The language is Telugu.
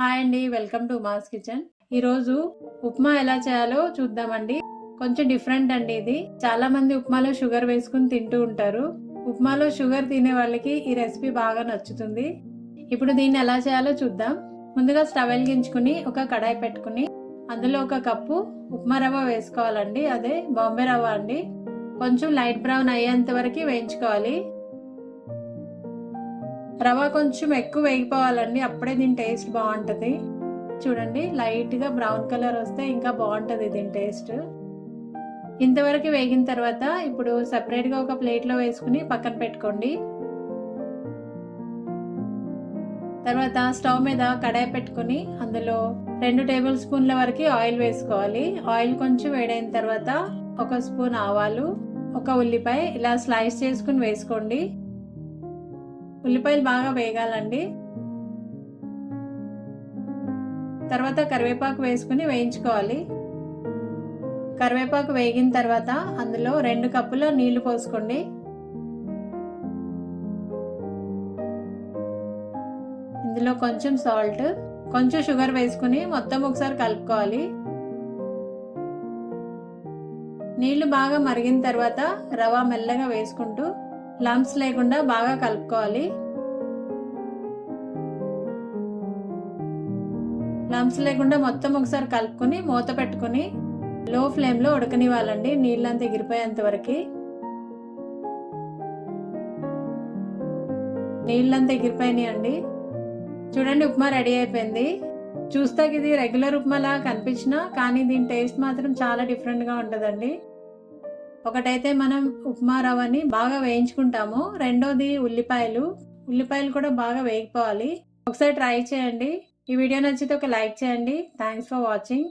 హాయ్ అండి వెల్కమ్ టు మాస్ కిచెన్. ఈరోజు ఉప్మా ఎలా చేయాలో చూద్దామండి. కొంచెం డిఫరెంట్ అండి ఇది. చాలా మంది ఉప్మాలో షుగర్ వేసుకుని తింటూ ఉంటారు. ఉప్మాలో షుగర్ తినే వాళ్ళకి ఈ రెసిపీ బాగా నచ్చుతుంది. ఇప్పుడు దీన్ని ఎలా చేయాలో చూద్దాం. ముందుగా స్టవ్ వెలిగించుకుని ఒక కడాయి పెట్టుకుని అందులో ఒక కప్పు ఉప్మా రవ్వ వేసుకోవాలండి. అదే బాంబే రవ్వ అండి. కొంచెం లైట్ బ్రౌన్ అయ్యేంత వరకు వేయించుకోవాలి. రవ్వ కొంచెం ఎక్కువ వేగిపోవాలండి అప్పుడే దీని టేస్ట్ బాగుంటుంది. చూడండి లైట్గా బ్రౌన్ కలర్ వస్తే ఇంకా బాగుంటుంది దీని టేస్ట్. ఇంతవరకు వేగిన తర్వాత ఇప్పుడు సపరేట్గా ఒక ప్లేట్లో వేసుకుని పక్కన పెట్టుకోండి. తర్వాత స్టవ్ మీద కడాయి పెట్టుకుని అందులో రెండు టేబుల్ స్పూన్ల వరకు ఆయిల్ వేసుకోవాలి. ఆయిల్ కొంచెం వేడైన తర్వాత ఒక స్పూన్ ఆవాలు ఒక ఉల్లిపాయ ఇలా స్లైస్ చేసుకుని వేసుకోండి. ఉల్లిపాయలు బాగా వేగాలండి. తర్వాత కరివేపాకు వేసుకుని వేయించుకోవాలి. కరివేపాకు వేగిన తర్వాత అందులో రెండు కప్పుల నీళ్ళు పోసుకోండి. ఇందులో కొంచెం సాల్ట్ కొంచెం షుగర్ వేసుకుని మొత్తం ఒకసారి కలుపుకోవాలి. నీళ్ళు బాగా మరిగిన తర్వాత రవ మెల్లగా వేసుకుంటూ లంప్స్ లేకుండా బాగా కలుపుకోవాలి. లంప్స్ లేకుండా మొత్తం ఒకసారి కలుపుకొని మూత పెట్టుకుని లో ఫ్లేమ్లో ఉడకనివ్వాలండి నీళ్ళంతా ఎగిరిపోయేంత వరకు. నీళ్ళంతా ఎగిరిపోయినాయి అండి. చూడండి ఉప్మా రెడీ అయిపోయింది. చూస్తాకి ఇది రెగ్యులర్ ఉప్మాలా కనిపించినా కానీ దీని టేస్ట్ మాత్రం చాలా డిఫరెంట్గా ఉంటుందండి. ఒకటైతే మనం ఉప్మా రవ్వని బాగా వేయించుకుంటాము. రెండోది ఉల్లిపాయలు. ఉల్లిపాయలు కూడా బాగా వేగిపోవాలి. ఒకసారి ట్రై చేయండి. ఈ వీడియో నచ్చితే ఒక లైక్ చేయండి. Thanks for watching.